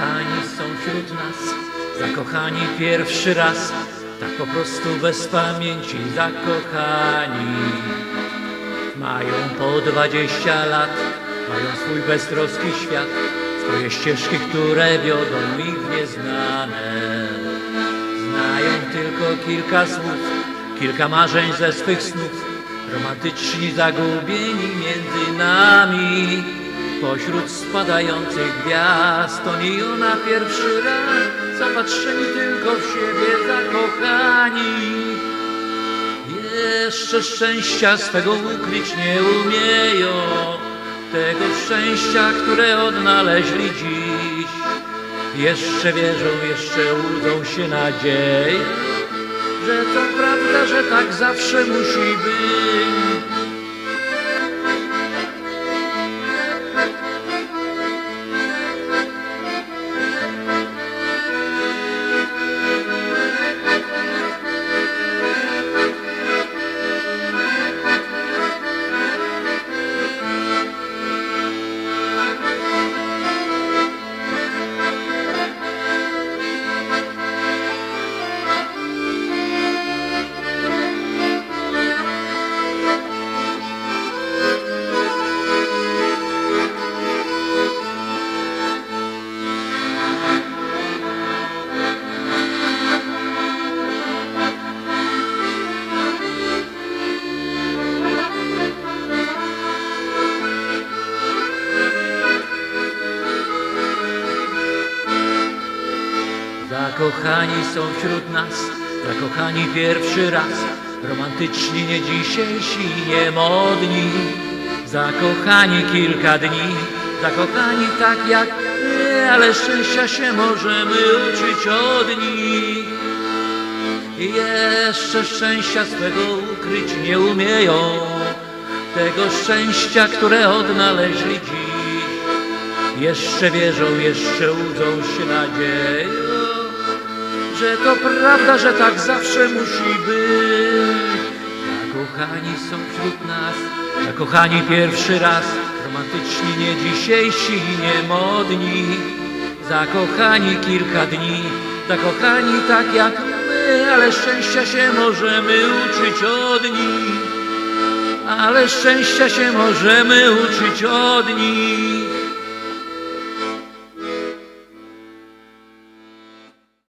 Zakochani są wśród nas, zakochani pierwszy raz, tak po prostu bez pamięci. Zakochani. Mają po dwadzieścia lat, mają swój beztroski świat, swoje ścieżki, które wiodą ich nieznane. Znają tylko kilka słów, kilka marzeń ze swych snów, romantyczni zagubieni między nami. Pośród spadających gwiazd oni ona pierwszy raz, zapatrzeni tylko w siebie, zakochani. Jeszcze szczęścia swego ukryć nie umieją, tego szczęścia, które odnaleźli dziś. Jeszcze wierzą, jeszcze łudzą się nadzieją, że to prawda, że tak zawsze musi być. Zakochani są wśród nas, zakochani pierwszy raz, romantyczni nie dzisiejsi, nie modni. Zakochani kilka dni, zakochani tak jak my, ale szczęścia się możemy uczyć od nich. I jeszcze szczęścia swego ukryć nie umieją, tego szczęścia, które odnaleźli dziś. Jeszcze wierzą, jeszcze łudzą się nadzieją, że to prawda, że tak zawsze musi być. Zakochani są wśród nas, zakochani pierwszy raz, romantyczni nie dzisiejsi, nie modni. Zakochani kilka dni, zakochani tak jak my, ale szczęścia się możemy uczyć od nich. Ale szczęścia się możemy uczyć od nich.